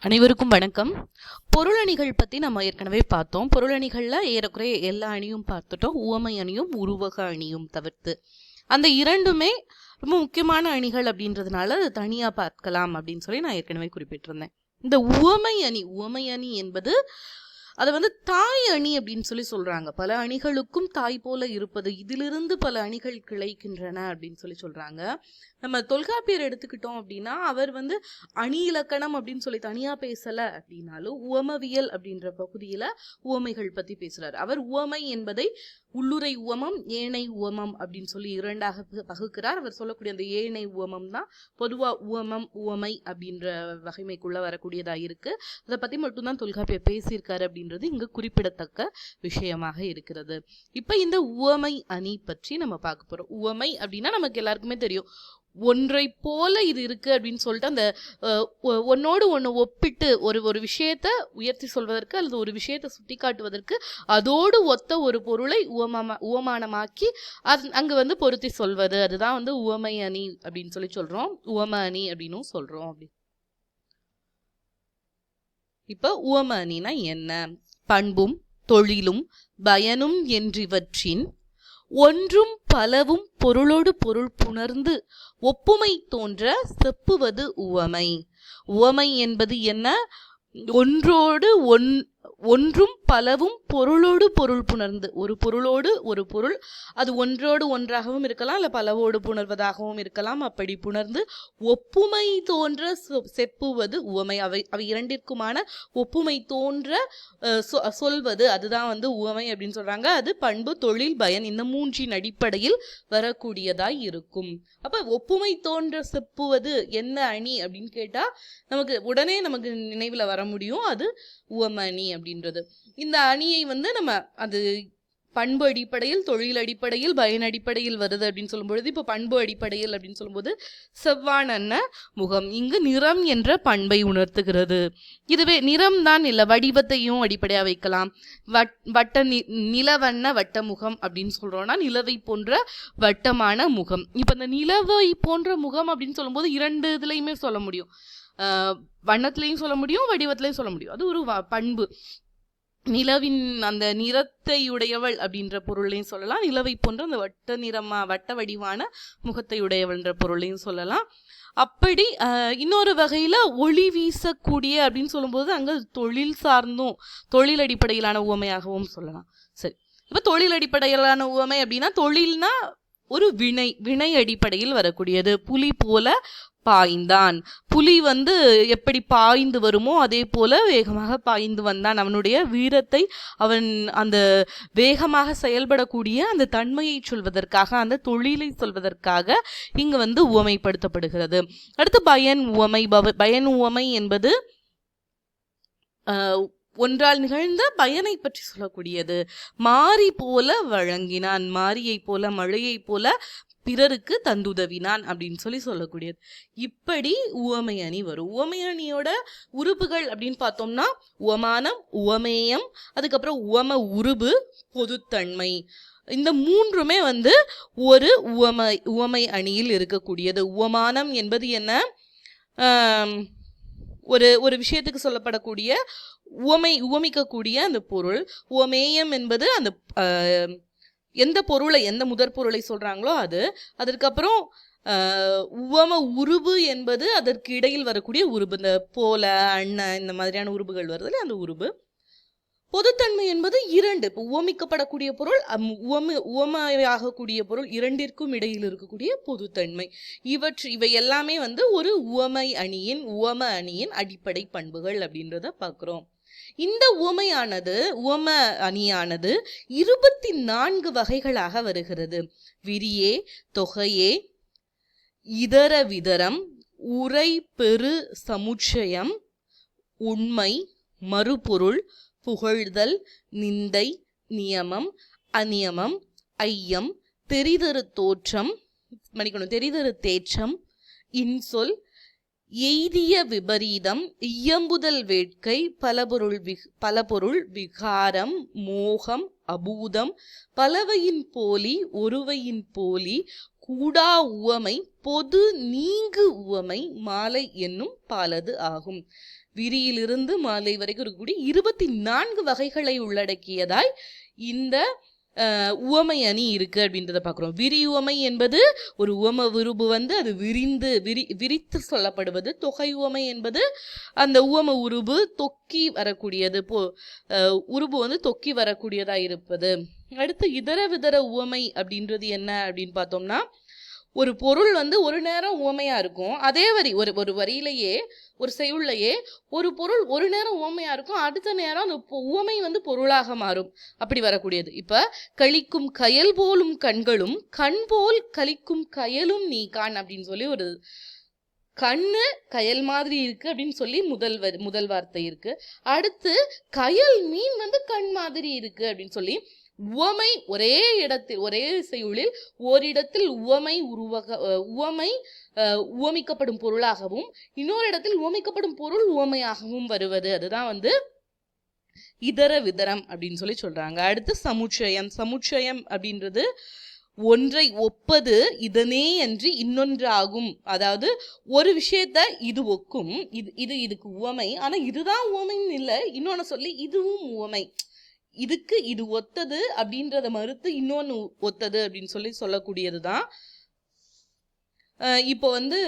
அனைவருக்கும் வணக்கம். பொருள் அணிகள் பற்றி நம்ம ஏற்கனவே பார்த்தோம். பொருள் அணிகளில் ஏறக்குறைய எல்லா அணியும் பார்த்துட்டோம். உவமை அணியும் உருவக அணியும் தவிர்த்து. அந்த இரண்டுமே ரொம்ப முக்கியமான அணிகள் அப்படின்றதுனால அது தனியாக பார்க்கலாம் அப்படின்னு சொல்லி நான் ஏற்கனவே குறிப்பிட்டிருந்தேன். இந்த உவமை அணி உவமை அணி என்பது அதை வந்து தாய் அணி அப்படின்னு சொல்லி சொல்கிறாங்க பல அணிகளுக்கும் தாய் போல இருப்பது இதிலிருந்து பல அணிகள் கிளைக்கின்றன அப்படின்னு சொல்லி சொல்கிறாங்க நம்ம தொல்காப்பியர் எடுத்துக்கிட்டோம் அப்படின்னா அவர் வந்து அணி இலக்கணம் அப்படின்னு சொல்லி தனியாக பேசலை அப்படின்னாலும் உவமவியல் அப்படின்ற பகுதியில் உவமைகள் பற்றி பேசுகிறார் அவர் உவமை என்பதை உள்ளுரை உவமம் ஏனை உவமம் அப்படின்னு சொல்லி இரண்டாக பகுக்கிறார். அவர் சொல்லக்கூடிய அந்த ஏனை உவமம் தான் பொதுவாக உவமம் உவமை அப்படின்ற வகைமைக்குள்ள வரக்கூடியதாக இருக்கு. அதை பத்தி மட்டும்தான் தொல்காப்பியர் பேசியிருக்காரு அப்படின்றது இங்கு குறிப்பிடத்தக்க விஷயமாக இருக்கிறது. இப்போ இந்த உவமை அணி பற்றி நம்ம பார்க்க போறோம். உவமை அப்படின்னா நமக்கு எல்லாருக்குமே தெரியும். ஒன்றை போல இது இருக்கு அப்படின்னு சொல்லிட்டு அந்த ஒ- ஒன்னோடு ஒன்று ஒப்பிட்டு ஒரு ஒரு விஷயத்தை உயர்த்தி சொல்வதற்கு அல்லது ஒரு விஷயத்தை சுட்டி காட்டுவதற்கு அதோடு ஒத்த ஒரு பொருளை உவமாமா உவமானமாக்கி அது அங்க வந்து பொருத்தி சொல்வது. அதுதான் வந்து உவமை அணி அப்படின்னு சொல்லி சொல்றோம். உவம அணி அப்படின்னும் சொல்றோம் அப்படி. இப்போ உவம அணினா என்ன? பண்பும் தொழிலும் பயனும் என்றிவற்றின் ஒன்றும் பலவும் பொருளோடு பொருள் புணர்ந்து ஒப்புமை தோன்ற செப்புவது உவமை. உவமை என்பது என்ன? ஒன்றோடு ஒன் ஒன்றும் பலவும் பொருளோடு பொருள் புணர்ந்து ஒரு பொருளோடு ஒரு பொருள் அது ஒன்றோடு ஒன்றாகவும் இருக்கலாம் இல்லை பலவோடு புணர்வதாகவும் இருக்கலாம் அப்படி புணர்ந்து ஒப்புமை தோன்ற செப்புவது உவமை. அவை அவை இரண்டிற்குமான ஒப்புமை தோன்ற சொ- சொல்வது அதுதான் வந்து உவமை அப்படின்னு சொல்றாங்க. அது பண்பு தொழில் பயன் இந்த மூன்றின் அடிப்படையில் வரக்கூடியதாய் இருக்கும். அப்ப ஒப்புமை தோன்ற செப்புவது என்ன அணி அப்படின்னு கேட்டா நமக்கு உடனே நமக்கு நினைவுல வர முடியும் அது உவமணி அப்படின்றது. இந்த அணியை வந்து நம்ம அது பண்பு அடிப்படையில் தொழில் அடிப்படையில் பயன் அடிப்படையில் வருது அப்படின்னு சொல்லும்பொழுது இப்போ பண்பு அடிப்படையில் அப்படின்னு சொல்லும்போது செவ்வானன்ன முகம் இங்கு நிறம் என்ற பண்பை உணர்த்துகிறது. இதுவே நிறம் தான் இல்லை வடிவத்தையும் அடிப்படையாக வைக்கலாம். வட் வட்ட நி நிலவண்ண வட்ட முகம் அப்படின்னு சொல்கிறோன்னா நிலவை போன்ற வட்டமான முகம். இப்போ இந்த நிலவை போன்ற முகம் அப்படின்னு சொல்லும்போது இரண்டு இதுலையுமே சொல்ல முடியும். வண்ணத்துலேயும் சொல்ல முடியும் வடிவத்திலையும் சொல்ல முடியும். அது ஒரு வ- பண்பு. நிலவின் அந்த நிறத்தை உடையவள் அப்படின்ற பொருளையும் சொல்லலாம். நிலவை போன்ற அந்த வட்ட நிறமா வட்ட வடிவான முகத்தை உடையவள்ன்ற பொருளையும் சொல்லலாம். அப்படி இன்னொரு வகையில் ஒளி வீசக்கூடிய அப்படின்னு சொல்லும்போது அங்கே தொழில் சார்ந்தும் தொழில் அடிப்படையிலான உவமையாகவும் சொல்லலாம். சரி. இப்போ தொழில் அடிப்படையிலான உவமை அப்படின்னா தொழில்னா ஒரு வினை வினை அடிப்படையில் வரக்கூடியது. புலி போல பாய்ந்தான். புலி வந்து எப்படி பாய்ந்து வருமோ அதே போல வேகமாக பாய்ந்து வந்தான். அவனுடைய வீரத்தை அவன் அந்த வேகமாக செயல்படக்கூடிய அந்த தன்மையை சொல்வதற்காக அந்த தொழிலை சொல்வதற்காக இங்கு வந்து உவமைப்படுத்தப்படுகிறது. அடுத்து பயன் உவமை. பவ- பயன் உவமை என்பது ஆஹ், ஒன்றால் நிகழ்ந்த பயனை பற்றி சொல்லக்கூடியது. மாறி போல வழங்கினான். மாரியை போல மழையை போல பிறருக்கு தந்துதவினான் அப்படின்னு சொல்லி சொல்லக்கூடியது. இப்படி உவமை அணி வரும். உவமை அணியோட உறுப்புகள் அப்படின்னு பார்த்தோம்னா உவமானம் உவமேயம் அதுக்கப்புறம் உவம உருபு பொதுத்தன்மை. இந்த மூன்றுமே வந்து ஒரு உவமை உவமை அணியில் இருக்கக்கூடியது. உவமானம் என்பது என்ன? ஒரு ஒரு விஷயத்துக்கு சொல்லப்படக்கூடிய உவமை உவமிக்கக்கூடிய அந்த பொருள். உவமேயம் என்பது அந்த எந்த பொருளை எந்த முதற் பொருளை சொல்கிறாங்களோ அது. அதற்கப்புறம் உவம உருபு என்பது அதற்கு இடையில் வரக்கூடிய உருபு. இந்த போல அண்ணன் இந்த மாதிரியான உருபுகள் வருதுல அந்த உருபு. பொதுத்தன்மை என்பது இரண்டு. இப்போ உவமிக்கப்படக்கூடிய பொருள் அம், உவம உவமையாகக்கூடிய பொருள் இரண்டிற்கும் இடையில் இருக்கக்கூடிய பொதுத்தன்மை. இவற்று இவை எல்லாமே வந்து ஒரு உவமை அணியின் உவம அணியின் அடிப்படை பண்புகள் அப்படின்றத பார்க்குறோம். இந்த உவமையானது உவம அணியானது இருபத்தி நான்கு வகைகளாக வருகிறது. விரியே தொகையே இதர விதரம் உரை பெரு சமுச்சயம் உண்மை மறுபொருள் புகழ்தல் நிந்தை நியமம் அநியமம் ஐயம் தெரிதரு தோற்றம் மன்னிக்கணும் தெரிதரு தேற்றம் இன்சொல் எய்திய விபரீதம் இயம்புதல் வேட்கை பலபொருள் வி பலபொருள் விகாரம் மோகம் அபூதம் பலவையின் போலி ஒருவையின் போலி கூடா உவமை பொது நீங்கு உவமை மாலை என்னும் பாலது ஆகும். விரியிலிருந்து மாலை வரைக்கும் இருக்கக்கூடிய இருபத்தி நான்கு வகைகளை உள்ளடக்கியதாய் இந்த உவமை அணி இருக்குது அப்படின்றத பார்க்குறோம். விரி உவமை என்பது ஒரு உவம உருபு வந்து அது விரிந்து விரி விரித்து சொல்லப்படுவது. தொகை உவமை என்பது அந்த உவம உருபு தொக்கி வரக்கூடியது. போ உருபு வந்து தொக்கி வரக்கூடியதாக இருப்பது. அடுத்து இதர விதர உவமை அப்படின்றது என்ன அப்படின்னு பார்த்தோம்னா ஒரு பொருள் வந்து ஒரு நேரம் உவமையாக இருக்கும். அதே வரி ஒரு ஒரு வரியிலேயே ஒரு செய்யுள்ளையே ஒரு பொருள் ஒரு நேரம் உவமையாக இருக்கும். அடுத்த நேரம் அந்த பொ- உவமை வந்து பொருளாக மாறும். அப்படி வரக்கூடியது. இப்போ கழிக்கும் கயல் போலும் கண்களும் கண் போல் கழிக்கும் கயலும் நீ கான் அப்படின்னு சொல்லி ஒரு கண்ணு கயல் மாதிரி இருக்கு அப்படின்னு சொல்லி முதல் முதல் வார்த்தை இருக்கு. அடுத்து கயல் மீன் வந்து கண் மாதிரி இருக்கு அப்படின்னு சொல்லி உவமை ஒரே இடத்தில் ஒரே செய்யுளில் ஓரிடத்தில் உவமை உருவக உவமை உவமிக்கப்படும் பொருளாகவும் இன்னொரு இடத்தில் உவமிக்கப்படும் பொருள் உவமையாகவும் வருவது. அதுதான் வந்து இதர விதரம் அப்படின்னு சொல்லி சொல்றாங்க. அடுத்து சமுச்சயம். சமுச்சயம் அப்படின்றது ஒன்றை ஒப்பது இதனே என்று இன்னொன்றாகும். அதாவது ஒரு விஷயத்த இது ஒக்கும் இது இது இதுக்கு உவமை. ஆனா இதுதான் உவமைன்னு இல்லை. இன்னொன்னு சொல்லி இதுவும் உவமை. இதுக்கு இது ஒத்தது அப்படின்றத மறுத்து இன்னொன்னு ஒத்தது அப்படின்னு சொல்லி சொல்லக்கூடியது தான் இப்போ வந்து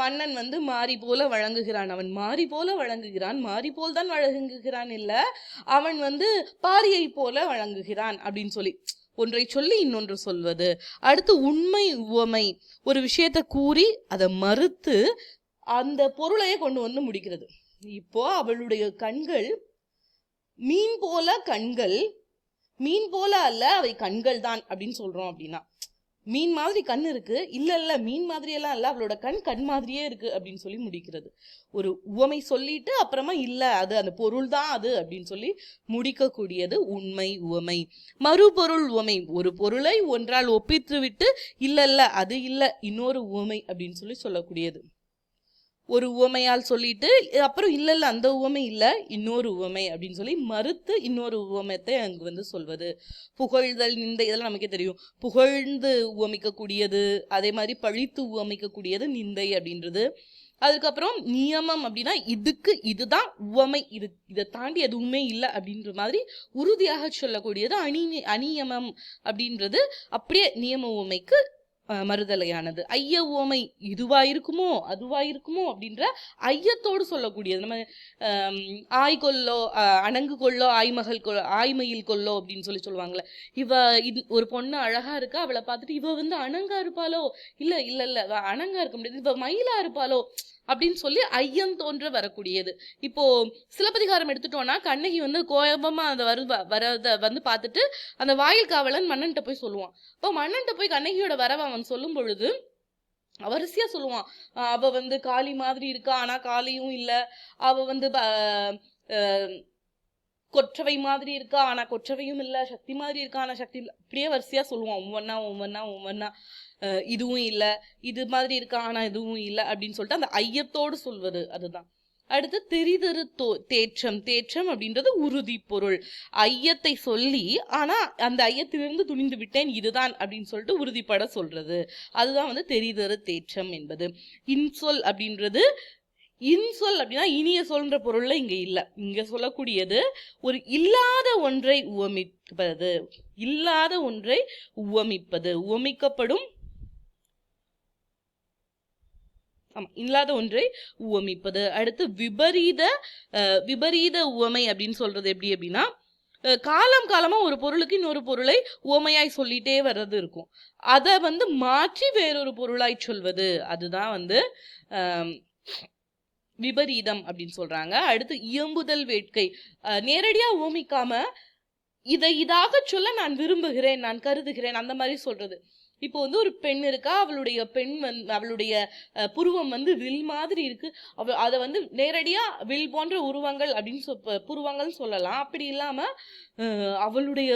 மன்னன் வந்து மாறி போல வழங்குகிறான். அவன் மாறி போல வழங்குகிறான். மாறி போல் தான் வழங்குகிறான் இல்ல. அவன் வந்து பாரியை போல வழங்குகிறான் அப்படின்னு சொல்லி ஒன்றை சொல்லி இன்னொன்று சொல்வது. அடுத்து உண்மை உவமை. ஒரு விஷயத்தை கூறி அதை மறுத்து அந்த பொருளையே கொண்டு வந்து முடிக்கிறது. இப்போ அவளுடைய கண்கள் மீன் போல கண்கள் மீன் போல அல்ல அவை கண்கள் தான் அப்படின்னு சொல்றோம் அப்படின்னா. மீன் மாதிரி கண் இருக்கு. இல்ல இல்ல மீன் மாதிரி எல்லாம் இல்ல அவளோட கண் கண் மாதிரியே இருக்கு அப்படின்னு சொல்லி முடிக்கிறது. ஒரு உவமை சொல்லிட்டு அப்புறமா இல்ல அது அந்த பொருள் தான் அது அப்படின்னு சொல்லி முடிக்கக்கூடியது உண்மை உவமை. மறுபொருள் உவமை. ஒரு பொருளை ஒன்றால் ஒப்பித்து விட்டு இல்ல இல்ல அது இல்ல இன்னொரு உவமை அப்படின்னு சொல்லி சொல்லக்கூடியது. ஒரு உவமையால் சொல்லிட்டு அப்புறம் இல்லை இல்லை அந்த உவமை இல்லை இன்னொரு உவமை அப்படின்னு சொல்லி மறுத்து இன்னொரு உவமத்தை அங்கு வந்து சொல்வது. புகழ்தல் நிந்தை இதெல்லாம் நமக்கே தெரியும். புகழ்ந்து உவமிக்கக்கூடியது அதே மாதிரி பழித்து உவமிக்கக்கூடியது நிந்தை அப்படின்றது. அதுக்கப்புறம் நியமம் அப்படின்னா இதுக்கு இதுதான் உவமை இது இதை தாண்டி எதுவுமே இல்லை அப்படின்ற மாதிரி உறுதியாக சொல்லக்கூடியது அணி அநியமம் அப்படின்றது. அப்படியே நியம உவமைக்கு மறுதலையானது. ஐய உவமை இதுவா இருக்குமோ அதுவா இருக்குமோ அப்படின்ற ஐயத்தோடு சொல்லக்கூடியது. நம்ம ஆய் கொல்லோ அணங்கு கொல்லோ ஆய்மகள் கொல்லோ ஆய்மயில் கொல்லோ அப்படின்னு சொல்லி சொல்லுவாங்கல்ல இவ இது ஒரு பொண்ணு அழகா இருக்கா அவளை பார்த்துட்டு இவ வந்து அணங்கா இருப்பாளோ? இல்ல இல்ல இல்ல அணங்கா இருக்க முடியாது. இவ மயிலா இருப்பாளோ? அப்படின்னு சொல்லி ஐயம் தோன்ற வரக்கூடியது. இப்போ சிலப்பதிகாரம் எடுத்துட்டோம்னா கண்ணகி வந்து கோபமா அந்த வரு வரத வந்து பார்த்துட்டு அந்த வாயில் காவலன் மன்னன்ட்ட போய் சொல்லுவான். இப்போ மன்னன்ட்ட போய் கண்ணகியோட வரவன் அவன் சொல்லும் பொழுது வரிசையா சொல்லுவான். அவ வந்து காளி மாதிரி இருக்கா? ஆனா காளியும் இல்ல. அவ வந்து ஆஹ் கொற்றவை மாதிரி இருக்கா? ஆனா கொற்றவையும் இல்ல. சக்தி மாதிரி இருக்கா? ஆனா சக்தி இல்ல. இப்படியே வரிசையா சொல்லுவான். ஒவ்வொன்னா ஒவ்வொன்னா ஒவ்வொன்னா இதுவும் இல்ல. இது மாதிரி இருக்கா? ஆனா இதுவும் இல்ல. அப்படின்னு சொல்லிட்டு அந்த ஐயத்தோடு சொல்வது அதுதான். அடுத்து தெரிதரு தோ தேற்றம் தேற்றம் அப்படின்றது உறுதி பொருள். ஐயத்தை சொல்லி ஆனா அந்த ஐயத்திலிருந்து துணிந்து விட்டேன் இதுதான் அப்படின்னு சொல்லிட்டு உறுதிப்பட சொல்றது. அதுதான் வந்து தெரிதரு தேற்றம் என்பது. இன்சொல் அப்படின்றது இன்சொல் அப்படின்னா இனிய சொல்ன்ற பொருள்ல இங்க இல்ல. இங்க சொல்லக்கூடியது ஒரு இல்லாத ஒன்றை உவமிப்பது இல்லாத ஒன்றை உவமிப்பது. உவமிக்கப்படும் ஆமாம் இல்லாத ஒன்றை உவமிப்பது. அடுத்து விபரீத விபரீத உவமை அப்படின்னு சொல்றது எப்படி அப்படின்னா காலம் காலமாக ஒரு பொருளுக்கு இன்னொரு பொருளை உவமையாய் சொல்லிட்டே வர்றது இருக்கும். அதை வந்து மாற்றி வேறொரு பொருளாய் சொல்வது. அதுதான் வந்து விபரீதம் அப்படின்னு சொல்றாங்க. அடுத்து இயம்புதல் வேட்கை. நேரடியாக நேரடியா உவமிக்காம இதை இதாக சொல்ல நான் விரும்புகிறேன் நான் கருதுகிறேன் அந்த மாதிரி சொல்றது. இப்போ வந்து ஒரு பெண் இருக்கா? அவளுடைய பெண் வந்து அவளுடைய புருவம் வந்து வில் மாதிரி இருக்கு. அவ அதை வந்து நேரடியா வில் போன்ற உருவங்கள் அப்படின்னு சொ புருவங்கள்னு சொல்லலாம். அப்படி இல்லாம அவளுடைய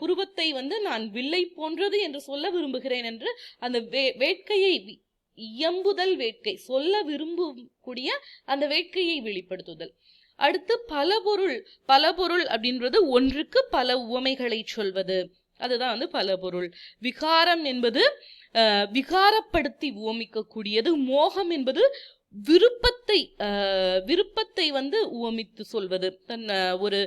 புருவத்தை வந்து நான் வில்லை போன்றது என்று சொல்ல விரும்புகிறேன் என்று அந்த வே வேட்கையை இயம்புதல் வேட்கை சொல்ல விரும்பக்கூடிய அந்த வேட்கையை வெளிப்படுத்துதல். அடுத்து பல பொருள் பல பொருள் அப்படின்றது ஒன்றுக்கு பல உவமைகளை சொல்வது. அதுதான் வந்து பல பொருள். விகாரம் என்பது விகாரப்படுத்தி உவமிக்கக்கூடியது மோகம் என்பது விருப்பத்தை விருப்பத்தை வந்து உவமித்து சொல்வது. தன் ஒரு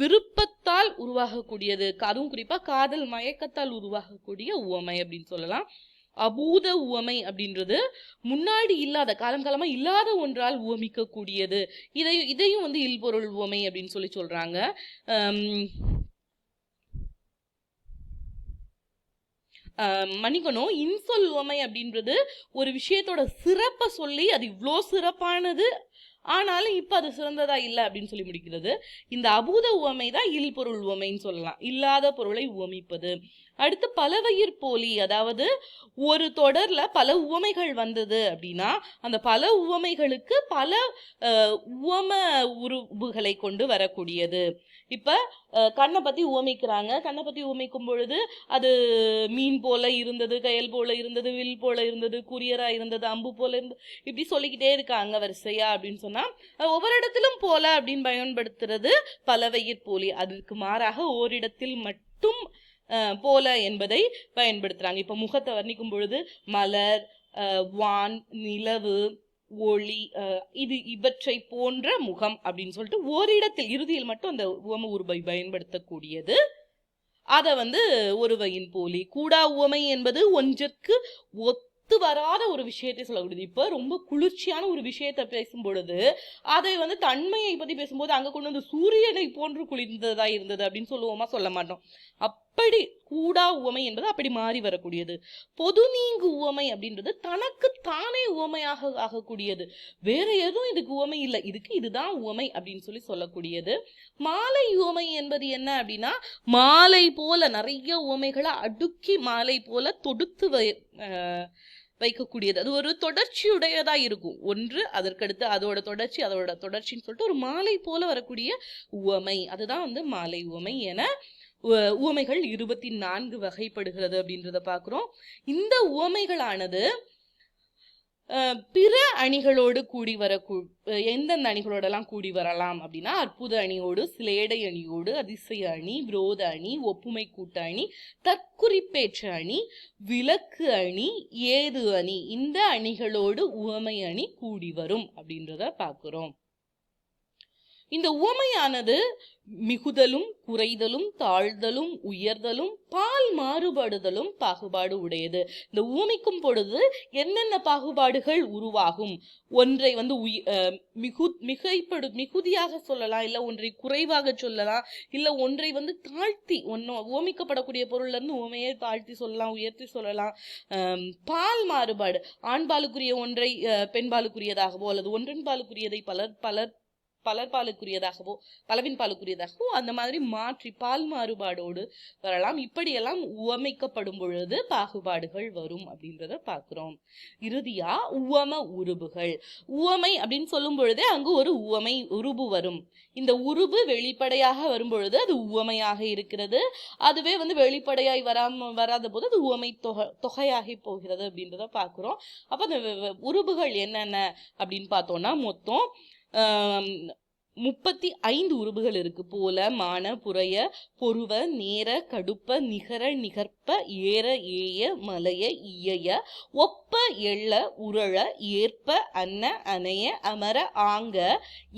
விருப்பத்தால் உருவாகக்கூடியது அதுவும் குறிப்பாக காதல் மயக்கத்தால் உருவாகக்கூடிய உவமை அப்படின்னு சொல்லலாம். அபூத உவமை அப்படின்றது முன்னாடி இல்லாத காலம் காலமாக இல்லாத ஒன்றால் உவமிக்கக்கூடியது. இதையும் இதையும் வந்து இல்பொருள் உவமை அப்படின்னு சொல்லி சொல்கிறாங்க மன்னிக்கணும். இன்சொல் உவமை அப்படின்றது ஒரு விஷயத்தோட சிறப்பை சொல்லி அது இவ்வளோ சிறப்பானது ஆனாலும் இப்போ அது சிறந்ததா இல்லை அப்படின்னு சொல்லி முடிக்கிறது. இந்த அபூத உவமை தான் இல்பொருள் உவமைன்னு சொல்லலாம். இல்லாத பொருளை உவமிப்பது. அடுத்து பலவயிர் போலி அதாவது ஒரு தொடரில் பல உவமைகள் வந்தது அப்படின்னா அந்த பல உவமைகளுக்கு பல உவம உருவுகளை கொண்டு வரக்கூடியது. இப்போ கண்ணை பற்றி உவமைக்கிறாங்க. கண்ணை பற்றி உவமைக்கும் பொழுது அது மீன் போல இருந்தது கயல் போல இருந்தது வில் போல இருந்தது குரியராக இருந்தது அம்பு போல இருந்தது இப்படி சொல்லிக்கிட்டே இருக்காங்க வரிசையா அப்படின்னு சொன்னால் ஒவ்வொரு இடத்திலும் போல அப்படின்னு பயன்படுத்துறது பலவயிர் போலி. அதுக்கு மாறாக ஓரிடத்தில் மட்டும் போல என்பதை பயன்படுத்துறாங்க. இப்போ முகத்தை வர்ணிக்கும் பொழுது மலர் வான் நிலவு ஒளி இது இவற்றை போன்ற முகம் அப்படின்னு சொல்லிட்டு ஓரிடத்தில் இறுதியில் மட்டும் அந்த உவம உருவை பயன்படுத்தக்கூடியது. அதை வந்து ஒருவையின் போலி. கூடா உவமை என்பது ஒன்றிற்கு ஒத்து வராத ஒரு விஷயத்தை சொல்லக்கூடியது இப்போ ரொம்ப குளிர்ச்சியான ஒரு விஷயத்தை பேசும் பொழுது அதை வந்து தன்மையை பற்றி பேசும்போது அங்கே கொண்டு வந்து சூரியனை போன்று குளிர்ந்ததாக இருந்தது அப்படின்னு சொல்லுவோமா? சொல்ல மாட்டோம். அப் அப்படி கூடா உவமை என்பது அப்படி மாறி வரக்கூடியது. பொது நீங்கு உவமை அப்படின்றது தனக்கு தானே உவமையாக ஆகக்கூடியது. வேற எதுவும் இதுக்கு உவமை இல்லை. இதுக்கு இதுதான் உவமை அப்படின்னு சொல்லி சொல்லக்கூடியது. மாலை உவமை என்பது என்ன அப்படின்னா மாலை போல நிறைய உவமைகளை அடுக்கி மாலை போல தொடுத்து வை வைக்கக்கூடியது. அது ஒரு தொடர்ச்சியுடையதாக இருக்கும். ஒன்று அதற்கடுத்து அதோட தொடர்ச்சி அதோட தொடர்ச்சின்னு சொல்லிட்டு ஒரு மாலை போல வரக்கூடிய உவமை. அதுதான் வந்து மாலை உவமை என உவமைகள் இருபத்தி நான்கு வகைப்படுகிறது அப்படின்றத பார்க்குறோம் இந்த உவமைகளானது பிற அணிகளோடு கூடி வர எந்தெந்த அணிகளோடலாம் கூடி வரலாம் அப்படின்னா அற்புத அணியோடு சிலேடை அணியோடு அதிசய அணி விரோத அணி ஒப்புமை கூட்ட அணி தற்குறிப்பேற்ற அணி விலக்கு அணி ஏது அணி இந்த அணிகளோடு உவமை அணி கூடி வரும் அப்படின்றத பார்க்குறோம் இந்த உவமையானது மிகுதலும் குறைதலும் தாழ்தலும் உயர்தலும் பால் மாறுபடுதலும் பாகுபாடு உடையது. இந்த ஊமிக்கும் பொழுது என்னென்ன பாகுபாடுகள் உருவாகும்? ஒன்றை வந்து மிகு மிகைப்படு மிகுதியாக சொல்லலாம் இல்ல ஒன்றை குறைவாக சொல்லலாம் இல்ல ஒன்றை வந்து தாழ்த்தி ஒன்னு ஓமிக்கப்படக்கூடிய பொருள்ல இருந்து உவமையை தாழ்த்தி சொல்லலாம் உயர்த்தி சொல்லலாம். பால் மாறுபாடு ஆண்பாலுக்குரிய ஒன்றை பெண்பாலுக்குரியதாகவோ அல்லது ஒன்றன் பாலுக்குரியதை பலர் பலர் பலர் பாலுக்குரியதாகவோ பலவின் பாலுக்குரியதாகவோ அந்த மாதிரி மாற்றி பால் மாறுபாடோடு வரலாம். இப்படியெல்லாம் உவமைக்கப்படும் பொழுது பாகுபாடுகள் வரும் அப்படின்றத பார்க்குறோம். இறுதியா உவம உருபுகள். உவமை அப்படின்னு சொல்லும் பொழுதே அங்கு ஒரு உவமை உருபு வரும். இந்த உருபு வெளிப்படையாக வரும்பொழுது அது உவமையாக இருக்கிறது. அதுவே வந்து வெளிப்படையாய் வராம வராத போது அது உவமை தொகை தொகையாகி போகிறது அப்படின்றத பார்க்குறோம். அப்போ அந்த உருபுகள் என்னென்ன அப்படின்னு பார்த்தோம்னா மொத்தம் முப்பத்தி ஐந்து உருபுகள் இருக்கு. போல மான புறைய பொருவ நேர கடுப்ப நிகர நிகர்ப்ப ஏற ஏய மலைய இயைய ஒப்ப எள்ள உரள ஏற்ப அன்ன அணைய அமர ஆங்க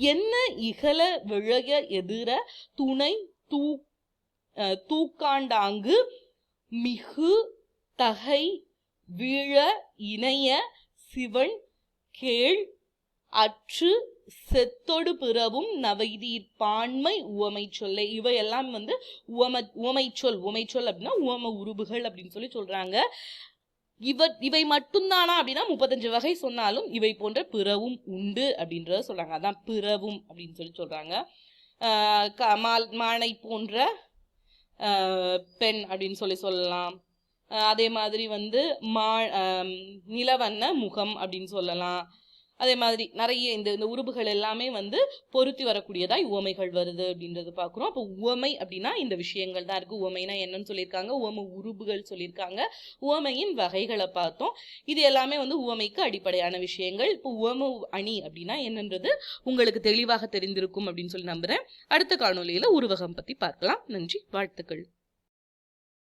என்ன இகல விழைய எதிர துணை தூ தூக்காண்டாங்கு மிகு தகை வீழ இணைய சிவன் கேள் அற்று செத்தொடு பிறவும் நவைதீர் பான்மை உவமை சொல்லை. இவையெல்லாம் வந்து உவம உவமை சொல் உவமை சொல் அப்படின்னா உவம உருபுகள் அப்படின்னு சொல்லி சொல்றாங்க. இவ இவை மட்டும்தானா அப்படின்னா முப்பத்தஞ்சு வகை சொன்னாலும் இவை போன்ற பிறவும் உண்டு அப்படின்றத சொல்றாங்க. அதான் பிறவும் அப்படின்னு சொல்லி சொல்றாங்க. க- மால் மானை போன்ற பெண் அப்படின்னு சொல்லி சொல்லலாம். அதே மாதிரி வந்து மா நிலவண்ண முகம் அப்படின்னு சொல்லலாம். அதே மாதிரி நிறைய இந்த இந்த உருபுகள் எல்லாமே வந்து பொருத்தி வரக்கூடியதாய் உவமைகள் வருது அப்படின்றது பார்க்குறோம். அப்போ உவமை அப்படின்னா இந்த விஷயங்கள் தான் இருக்குது உவமைனா என்னன்னு சொல்லியிருக்காங்க. உவமை உருபுகள் சொல்லியிருக்காங்க. உவமையின் வகைகளை பார்த்தோம். இது எல்லாமே வந்து உவமைக்கு அடிப்படையான விஷயங்கள். இப்போ உவம அணி அப்படின்னா என்னன்றது உங்களுக்கு தெளிவாக தெரிந்திருக்கும் அப்படின்னு சொல்லி நம்புகிறேன் அடுத்த காணொலியில் உருவகம் பற்றி பார்க்கலாம். நன்றி. வாழ்த்துக்கள்.